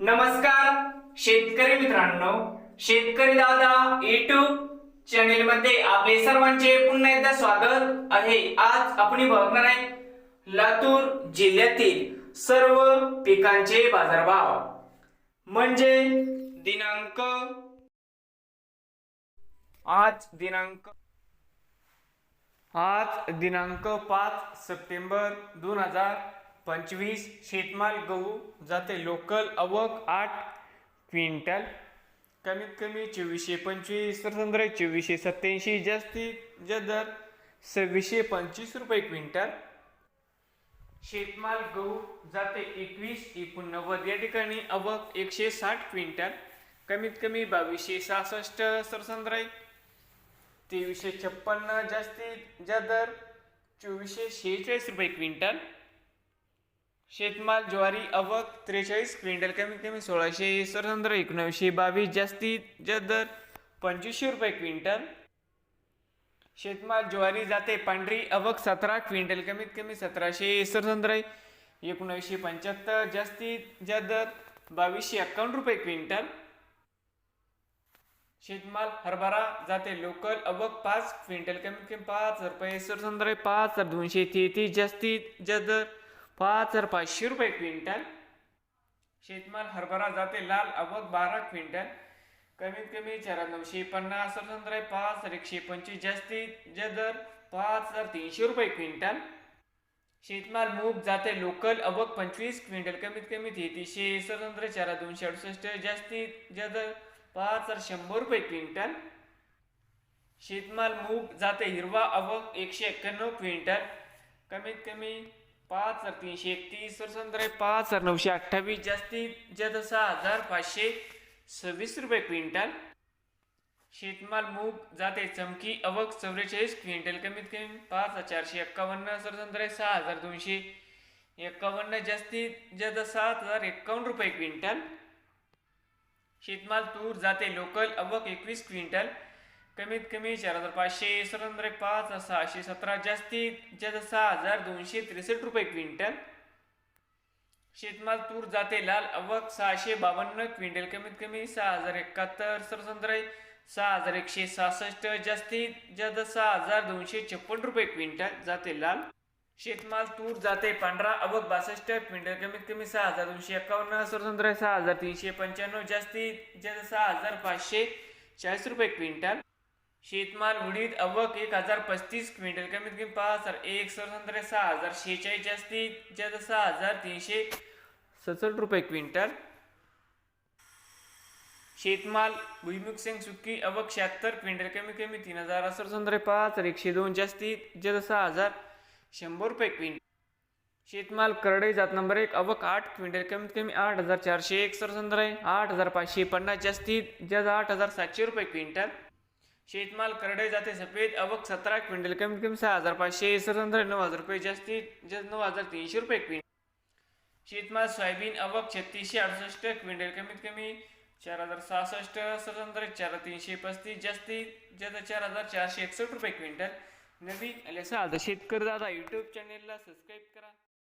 नमस्कार शेतकरी मित्रांनो. शेतकरी दादा युट्यूब चॅनेल मध्ये आपले सर्वांचे पुन्हा एकदा स्वागत आहे. आज आपण बघणार आहे लातूर जिल्ह्यातील सर्व पिकांचे बाजारभाव. म्हणजे दिनांक आज दिनांक आज दिनांक पाच सप्टेंबर दोन हजार पंचवीस शेतमाल गहू जाते लोकल आवक आठ क्विंटल. कमीत कमी चोवीसशे पंचवीस तर चोवीसशे सत्याऐंशी जास्तीत जास्त दर सव्वीसशे पंचवीस रुपये क्विंटल. शेतमाल गहू जाते एकवीस एकोणनव्वद या ठिकाणी आवक एकशे साठ क्विंटल. कमीत कमी बावीसशे सहासष्ट सरसंद्राई तेवीसशे छप्पन्न जास्तीत जास्त दर चोवीसशे शेहेचाळीस रुपये क्विंटल. शेतमाल ज्वारी अवक त्रेचाळीस क्विंटल कमीत कमी सोळाशे सरसंद्र एकोणावीसशे बावीस जास्तीत जास्त दर पंचवीसशे रुपये क्विंटल. शेतमाल ज्वारी जाते पांढरी अवक सतरा क्विंटल कमीत कमी सतराशे सरसंद्र एकोणावीसशे पंच्याहत्तर जास्तीत जास्त दर बावीसशे एक्कावन्न रुपये क्विंटल. शेतमाल हरभरा जाते लोकल अवक पाच क्विंटल कमीत कमी पाच हजार रुपये सरसंद्र पाच हजार दोनशे तेहतीस जास्तीत जास्त दर पाच हजार पाचशे रुपये क्विंटल. शेतमाल हरभरा जाते लाल अबक बारा क्विंटल. कमीत कमी चार हजार नऊशे पन्नास सरसंद्र पाच हजार एकशे पंचवीस जास्तीत जदर दर पाच हजार तीनशे रुपये क्विंटल. शेतमाल मूग जाते लोकल अबक पंचवीस क्विंटल. कमीत कमी तेहतीसशे स्वतंत्र चार हजार दोनशे अडुसष्ट जास्तीत जदर दर पाच हजार शंभर रुपये क्विंटल. शेतमाल मूग जाते हिरवा अवक एकशे एक्क्याण्णव क्विंटल. कमीत कमी पाच हजार तीनशे एकतीस सरसंद्र पाच हजार नऊशे अठ्ठावीस जास्तीत जास्त सहा हजार पाचशे सव्वीस रुपये क्विंटल. शेतमाल मूग जाते चमकी अवक चौवेचाळीस क्विंटल कमीत कमी पाच हजार चारशे एक्कावन्न सरसंद्र सहा हजार दोनशे एक्कावन्न जास्तीत जास्त सात हजार एक्कावन्न रुपये क्विंटल. शेतमाल तूर जाते लोकल अवक एकवीस क्विंटल. कमीत कमी चार हजार पाचशे सतरा पाच सहाशे सतरा जास्तीत जास्त सहा हजार दोनशे त्रेसष्ट रुपये क्विंटल. शेतमाल तूर जाते लाल अवक सहाशे बावन्न क्विंटल कमीत कमी सहा हजार एकाहत्तर सरसंद्रे सहा हजार एकशे सहासष्ट जास्तीत जास्त सहा हजार दोनशे छप्पन रुपये क्विंटल जाते लाल. शेतमाल तूर जाते पांढरा अवक बासष्ट क्विंटल कमीत कमी सहा हजार दोनशे एकावन्न सरसंद्र सहा हजार तीनशे पंच्याण्णव जास्तीत जास्त सहा हजार पाचशे चाळीस रुपये क्विंटल. शेतमाल उडीद अवक एक हजार पस्तीस क्विंटल कमीत कमी पाच हजार एक सरसंद्र सहा हजार शेहेचाळीस जास्तीत जास्त सहा हजार तीनशे सदुसष्ट रुपये क्विंटल. शेतमाल भुईमुग सिंग सुकी अवक शहात्तर क्विंटल कमी कमी तीन हजार सरसंद्र पाच हजार एकशे दोन जास्तीत जास्त सहा हजार शंभर रुपये क्विंटल. शेतमाल करडई जात नंबर एक अवक आठ क्विंटल कमीत कमी आठ हजार चारशे एक सरसंद्र आठ हजार पाचशे पन्नास जास्तीत जास्त आठ हजार सातशे रुपये क्विंटल. शेतमाल करडे जाते सफेद अवक सतरा क्विंटल कमीत कमी सहा हजार पाचशे सरसंद्र नऊ हजार रुपये जास्तीत जास्त नऊ हजार तीनशे रुपये क्विंटल. शेतमाल सोयाबीन अवक छत्तीसशे अडुसष्ट क्विंटल कमीत कमी चार हजार सहासष्ट सरसंद्र चार तीनशे पस्तीस जास्तीत जास्त चार हजार चारशे एकसष्ट रुपये क्विंटल. नवीन आले आता शेतकरी दादा यूट्यूब चॅनेलला सबस्क्राईब करा.